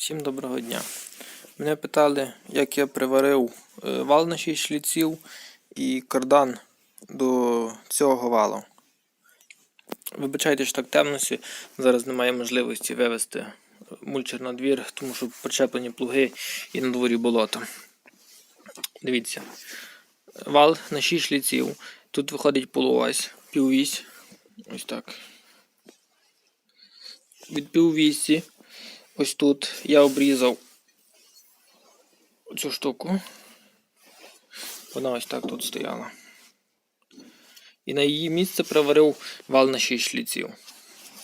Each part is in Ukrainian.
Всім доброго дня. Мене питали, як я приварив е, вал на 6 шліців і кардан до цього валу. Вибачайте, що так темності. Зараз немає можливості вивезти мульчер на двір, тому що причеплені плуги і на дворі болото. Дивіться. Вал на 6 шліців. Тут виходить полуось, піввісь. Ось так. Від піввісі Ось тут я обрізав цю штуку. Вона ось так тут стояла. І на її місце приварив вал на 6 шліців.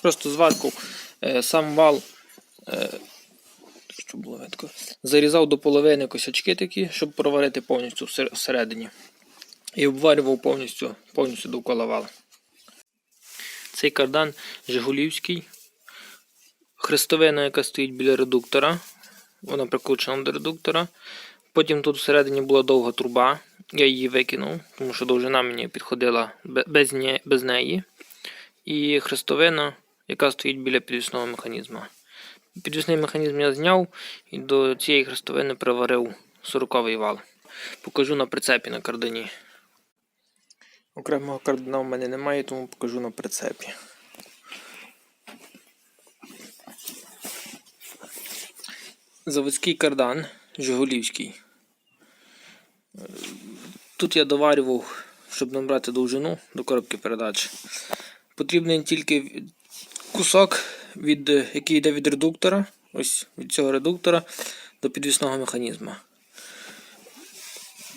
Просто зварку е, сам вал, е, що було видко, зарізав до половини косячки такі, щоб проварити повністю всередині. І обварював повністю, повністю довкола вала. Цей кардан Жигулівський хрестовина, яка стоїть біля редуктора. Вона прикручена до редуктора. Потім тут всередині була довга труба. Я її викинув, тому що довжина мені підходила без, не- без неї. І хрестовина, яка стоїть біля підвісного механізму. Підвісний механізм я зняв і до цієї хрестовини приварив 40-й вал. Покажу на прицепі на кардані. Окремого кардана в мене немає, тому покажу на прицепі. Заводський кардан Жигулівський. Тут я доварював, щоб набрати довжину до коробки передач. Потрібен тільки кусок, від, який йде від редуктора, ось від цього редуктора до підвісного механізму.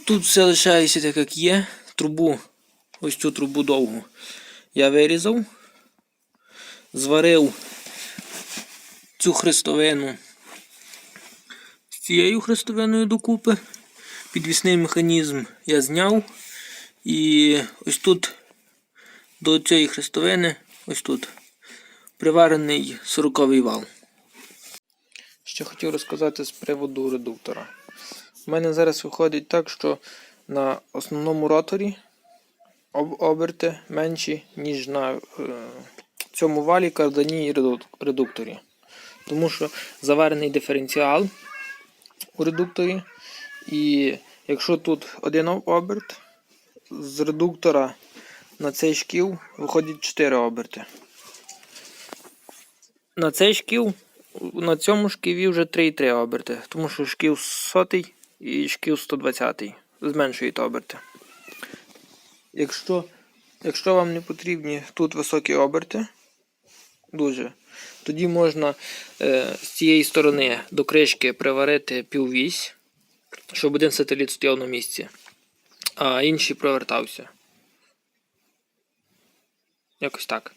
Тут все лишається так, як є. Трубу, ось цю трубу довгу я вирізав, зварив цю хрестовину цією хрестовиною докупи. Підвісний механізм я зняв. І ось тут до цієї хрестовини, ось тут, приварений 40-й вал. Що хотів розказати з приводу редуктора. У мене зараз виходить так, що на основному роторі оберти менші, ніж на е, цьому валі кардані і редукторі. Тому що заварений диференціал у редукторі. І якщо тут один оберт, з редуктора на цей шків виходить 4 оберти. На цей шків, на цьому шківі вже 3,3 оберти, тому що шків 100 і шків 120 зменшують оберти. Якщо, якщо вам не потрібні тут високі оберти, дуже, тоді можна е, з цієї сторони до кришки приварити піввісь, щоб один сателіт стояв на місці, а інший провертався. Якось так.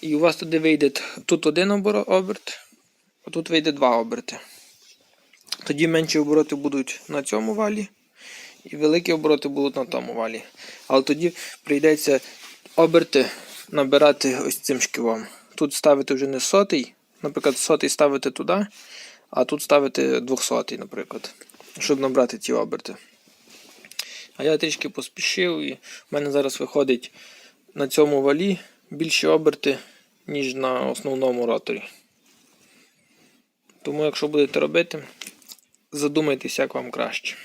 І у вас туди вийде тут один оберт, а тут вийде два оберти. Тоді менші обороти будуть на цьому валі, і великі обороти будуть на тому валі. Але тоді прийдеться оберти набирати ось цим шківом. Тут ставити вже не сотий, наприклад, сотий ставити туди, а тут ставити двохсотий, наприклад, щоб набрати ці оберти. А я трішки поспішив, і в мене зараз виходить на цьому валі більші оберти, ніж на основному роторі. Тому, якщо будете робити, задумайтесь, як вам краще.